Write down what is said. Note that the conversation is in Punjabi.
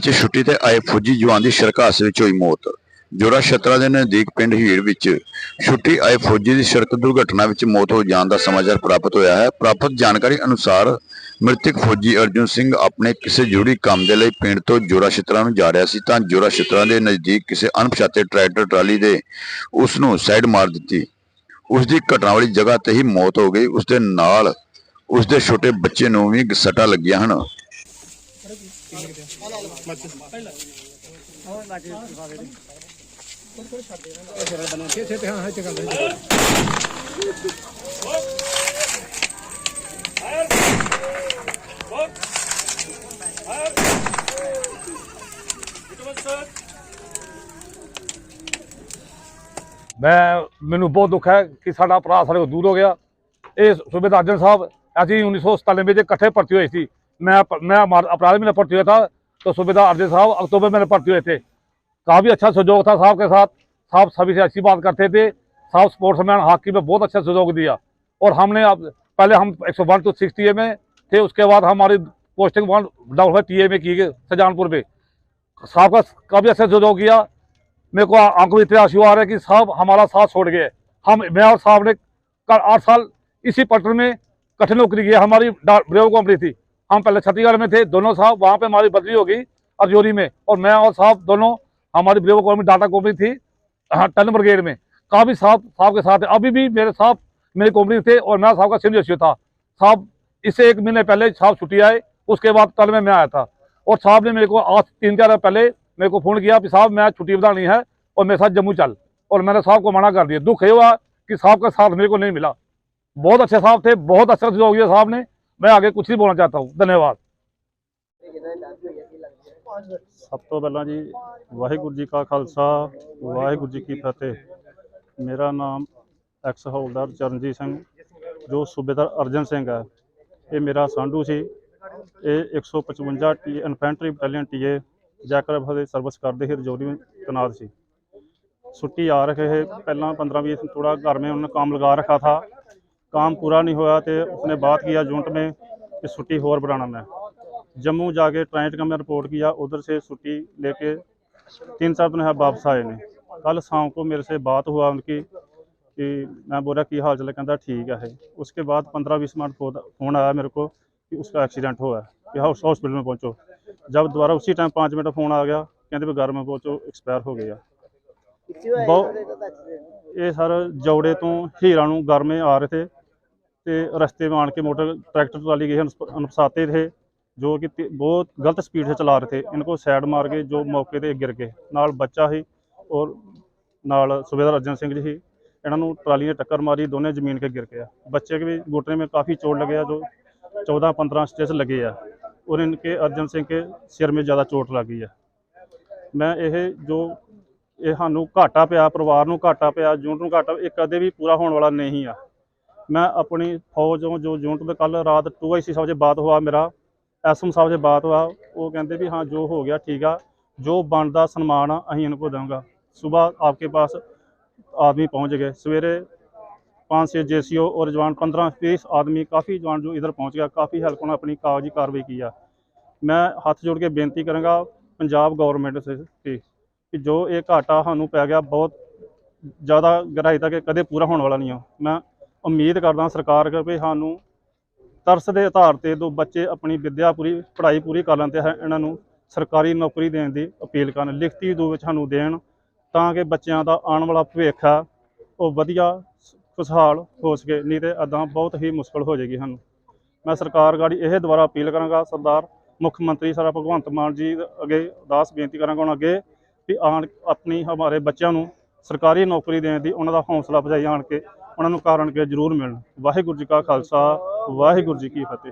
ਵਿੱਚ ਛੁੱਟੀ ਤੇ ਆਏ ਫੌਜੀ ਜਵਾਨ ਦੀ ਸੜਕ ਹਾਦਸੇ ਵਿੱਚ ਹੋਈ ਮੌਤ। ਜੋਰਾ ਛਤਰਾ ਦੇ ਨਜ਼ਦੀਕ ਪਿੰਡ ਹੀੜ ਵਿੱਚ ਛੁੱਟੀ ਆਏ ਫੌਜੀ ਦੀ ਸੜਕ ਦੁਰਘਟਨਾ ਵਿੱਚ ਮੌਤ ਹੋ ਜਾਣ ਦਾ ਸਮਾਚਾਰ ਪ੍ਰਾਪਤ ਹੋਇਆ ਹੈ। ਪ੍ਰਾਪਤ ਜਾਣਕਾਰੀ ਅਨੁਸਾਰ ਮ੍ਰਿਤਕ ਫੌਜੀ ਅਰਜੁਨ ਸਿੰਘ ਆਪਣੇ ਕਿਸੇ ਜ਼ਰੂਰੀ ਕੰਮ ਦੇ ਲਈ ਪਿੰਡ ਤੋਂ ਜੋਰਾ ਛਤਰਾ ਨੂੰ ਜਾ ਰਿਹਾ ਸੀ ਤਾਂ ਜੋਰਾ ਛਤਰਾ ਦੇ ਨਜ਼ਦੀਕ ਕਿਸੇ ਅਣਪਛਾਤੇ ਟਰੈਕਟਰ ਟਰਾਲੀ ਦੇ ਉਸ ਨੂੰ ਸਾਈਡ ਮਾਰ ਦਿੱਤੀ। ਉਸ ਦੀ ਘਟਨਾ ਵਾਲੀ ਜਗ੍ਹਾ ਤੇ ਹੀ ਮੌਤ ਹੋ ਗਈ। ਉਸ ਦੇ ਨਾਲ ਉਸ ਦੇ ਛੋਟੇ ਬੱਚੇ ਨੂੰ ਵੀ ਸੱਟਾਂ ਲੱਗੀਆਂ ਹਨ। ਮੈਂ ਮੈਨੂੰ ਬਹੁਤ ਦੁੱਖ ਹੈ ਕਿ ਸਾਡਾ ਭਰਾ ਸਾਡੇ ਕੋਲ ਦੂਰ ਹੋ ਗਿਆ। ਇਹ ਸੂਬੇਦਾਰ ਅਰਜਨ ਸਾਹਿਬ, ਅਸੀਂ 1997 ਵਿੱਚ ਇਕੱਠੇ ਭਰਤੀ ਹੋਏ ਸੀ। मैं मैं अप्रैल महीने भर्ती हुआ था तो सूबेदार अर्जन साहब अक्टूबर में भर्ती हुए थे। काफ़ी अच्छा सहयोग था साहब के साथ। साहब सभी से अच्छी बात करते थे। साहब स्पोर्ट्समैन हॉकी में बहुत अच्छा सहयोग दिया। और हमने अब, पहले हम एक सौ वन टू सिक्स टी में थे, उसके बाद हमारी posting one double T A में की गई सजानपुर में। साहब का काफ़ी अच्छा सहयोग किया। मेरे को आँखों में इतना आँसू आ है कि साहब हमारा साथ छोड़ गए। हम, मैं और साहब ने कल आठ साल इसी पटन में कठिन नौकरी की। हमारी ब्रेव कंपनी थी। हम पहले छत्तीसगढ़ में थे, दोनों साहब वहाँ पे हमारी बदली हो गई अर्जोरी में। और मैं और साहब दोनों, हमारी ब्रेव कंपनी डाटा कंपनी थी हाँ टन ब्रिगेड में। काफ़ी साहब साहब के साथ है अभी भी मेरे साहब, मेरी कंपनी थे और मैं साहब का सीनियर सी था। साहब, इससे एक महीने पहले साहब छुट्टी आए उसके बाद कल में मैं आया था। और साहब ने मेरे को आज तीन, चार पहले मेरे को फ़ोन किया कि साहब, मैं छुट्टी बतानी है और मेरे साथ जम्मू चल। और मैंने साहब को मना कर दिया। दुख ये हुआ कि साहब का साथ मेरे को नहीं मिला। बहुत अच्छे साहब थे, बहुत अच्छा सहयोग किया साहब ने। मैं आगे कुछ नहीं बोलना चाहता हूँ धन्यवाद ਸਭ ਤੋਂ ਪਹਿਲਾਂ ਜੀ ਵਾਹਿਗੁਰੂ ਜੀ ਕਾ ਖਾਲਸਾ ਵਾਹਿਗੁਰੂ ਜੀ ਕੀ ਫਤਿਹ ਮੇਰਾ ਨਾਮ ਐਕਸ ਹੌਲਦਾਰ ਚਰਨਜੀਤ ਸਿੰਘ ਜੋ ਸੂਬੇਦਾਰ ਅਰਜਨ ਸਿੰਘ ਹੈ ਇਹ ਮੇਰਾ ਸਾਂਢੂ ਸੀ ਇਹ 155 ਟੀ ਇਨਫੈਂਟਰੀ ਬਟਾਲੀਅਨ ਟੀਏ ਜੈਕਰਬ ਦੇ ਸਰਵਿਸ ਕਰਦੇ ਸੀ ਰਜੌਰੀ में तैनात ਸੀ छुट्टी आ रखे है पहला पंद्रह बीस थोड़ा घर में उन्होंने काम लगा रखा था काम पूरा नहीं होया तो उसने बात किया यूनिट में कि छुट्टी और बढ़ाना मैं जम्मू जाके ट्रांजिट का मैं रिपोर्ट किया उधर से छुट्टी लेके तीन चार दिन है वापस आए ने कल शाम को मेरे से बात हुआ उनकी कि मैं बोला की हाल चल कहता ठीक है उसके बाद पंद्रह बीस मिनट फो- फ़ोन आया मेरे को कि उसका एक्सीडेंट हुआ है कि हाउस हॉस्पिटल में पहुंचो जब दोबारा उसी टाइम पाँच मिनट फ़ोन आ गया कहते भी घर में पहुंचो एक्सपायर हो गया ਬਹੁਤ ਇਹ ਸਰ ਜੌੜੇ ਤੋਂ ਹੀਰਾ ਨੂੰ ਗਰਮੇ ਆ ਰਹੇ ਥੇ ਤੇ ਰਸਤੇ ਵਿੱਚ ਆਣ ਕੇ मोटर ट्रैक्टर ਗਏ के अनुपसाते थे जो कि बहुत गलत स्पीड से चला रहे थे इनको ਸਾਈਡ ਮਾਰ के ਜੋ ਮੌਕੇ ਤੇ ਗਿਰ ਗਏ। ਨਾਲ ਬੱਚਾ ਸੀ ਔਰ ਨਾਲ ਸੁਬੇਦਾਰ ਅਰਜਨ ਸਿੰਘ ਜੀ ਸੀ। ਇਹਨਾਂ ਨੂੰ ਟਰਾਲੀ ਨੇ ਟੱਕਰ ਮਾਰੀ, ਦੋਨੇ ਜ਼ਮੀਨ ਕੇ ਗਿਰ ਗਿਆ ਬੱਚੇ ਕੇ ਵੀ ਗੋਟਰੇ ਮੇਂ ਕਾਫੀ चोट लगे जो 14-15 स्टेच ਲੱਗੇ ਆ। ਔਰ इनके अर्जन सिंह के सिर में ज़्यादा ਚੋਟ लग गई है मैं यह जो ਇਹ ਸਾਨੂੰ ਘਾਟਾ ਪਿਆ, ਪਰਿਵਾਰ ਨੂੰ ਘਾਟਾ ਪਿਆ, ਜੂਨ ਨੂੰ ਘਾਟਾ, ਇਹ ਕਦੇ ਵੀ ਪੂਰਾ ਹੋਣ ਵਾਲਾ ਨਹੀਂ ਆ। ਮੈਂ ਆਪਣੀ ਫੌਜ हूँ जो यूनिट में कल रात टू आई सी ਬਾਤ से ਮੇਰਾ हुआ मेरा ਐਸਐਮ ਸਾਹਿਬ ਦੇ ਬਾਤ ਵਾ ਉਹ ਕਹਿੰਦੇ ਵੀ ਹਾਂ, ਜੋ ਹੋ ਗਿਆ ਠੀਕ ਆ, ਜੋ ਬਣਦਾ ਸਨਮਾਨ ਆ, ਅਸੀਂ ਇਹਨਾਂ ਕੋ ਦਵਾਂਗਾ ਸਵੇਰ ਆਪਕੇ ਪਾਸ ਆਦਮੀ ਪਹੁੰਚ ਗਏ। ਸਵੇਰੇ 5-6 ਜੇਸੀਓ ਔਰ ਜਵਾਨ 15-20 ਆਦਮੀ, ਕਾਫੀ ਜਵਾਨ ਜੋ ਇਧਰ ਪਹੁੰਚ ਗਿਆ, ਕਾਫੀ ਹੈਲਪ ਉਹਨਾਂ ਆਪਣੀ ਕਾਗਜ਼ੀ ਕਾਰਵਾਈ ਕੀ ਆ। ਮੈਂ ਹੱਥ ਜੋੜ ਕੇ ਬੇਨਤੀ ਕਰਾਂਗਾ ਪੰਜਾਬ ਗਵਰਨਮੈਂਟ ਸੇ ਕਿ ਜੋ ਇਹ ਘਾਟਾ ਸਾਨੂੰ ਪੈ ਗਿਆ, ਬਹੁਤ ਜ਼ਿਆਦਾ ਗਹਿਰਾਈ ਤੱਕ ਕਦੇ ਪੂਰਾ ਹੋਣ ਵਾਲਾ ਨਹੀਂ ਆ। ਮੈਂ ਉਮੀਦ ਕਰਦਾ ਸਰਕਾਰ ਕਿ ਵੀ ਸਾਨੂੰ ਤਰਸ ਦੇ ਆਧਾਰ ਤੇ ਦੋ ਬੱਚੇ ਆਪਣੀ ਵਿੱਦਿਆ ਪੂਰੀ, ਪੜ੍ਹਾਈ ਪੂਰੀ ਕਰ ਲੈਂਦੇ ਤੇ ਹੈ, ਇਹਨਾਂ ਨੂੰ ਸਰਕਾਰੀ ਨੌਕਰੀ ਦੇਣ ਦੀ ਅਪੀਲ ਕਰਨ। ਲਿਖਤੀ ਰੂਪ ਵਿੱਚ ਸਾਨੂੰ ਦੇਣ ਤਾਂ ਕਿ ਬੱਚਿਆਂ ਦਾ ਆਉਣ ਵਾਲਾ ਭਵਿੱਖ ਆ, ਉਹ ਵਧੀਆ ਖੁਸ਼ਹਾਲ ਹੋ ਸਕੇ, ਨਹੀਂ ਤੇ ਅਦਾਂ ਬਹੁਤ ਹੀ ਮੁਸ਼ਕਲ ਹੋ ਜਾਏਗੀ ਸਾਨੂੰ। ਮੈਂ ਸਰਕਾਰ ਗਾੜੀ ਇਹ ਦੁਬਾਰਾ ਅਪੀਲ ਕਰਾਂਗਾ, ਸਰਦਾਰ ਮੁੱਖ ਮੰਤਰੀ ਸਾਰਾ ਭਗਵੰਤ ਮਾਨ ਜੀ ਅੱਗੇ ਅਰਦਾਸ ਬੇਨਤੀ ਕਰਾਂਗਾ ਉਹਨਾਂ ਅੱਗੇ ਕਿ ਆਣ, ਆਪਣੀ ਹਮਾਰੇ ਬੱਚਿਆਂ ਨੂੰ ਸਰਕਾਰੀ ਨੌਕਰੀ ਦੇਣ ਦੀ ਉਹਨਾਂ ਦਾ ਹੌਸਲਾ ਅਫਜ਼ਾਈ ਆਣ ਕੇ ਉਹਨਾਂ ਨੂੰ ਕਾਰਨ ਕੇ ਜ਼ਰੂਰ ਮਿਲਣ। ਵਾਹਿਗੁਰੂ ਜੀ ਕਾ ਖਾਲਸਾ ਵਾਹਿਗੁਰੂ ਜੀ ਕੀ ਫਤਿਹ।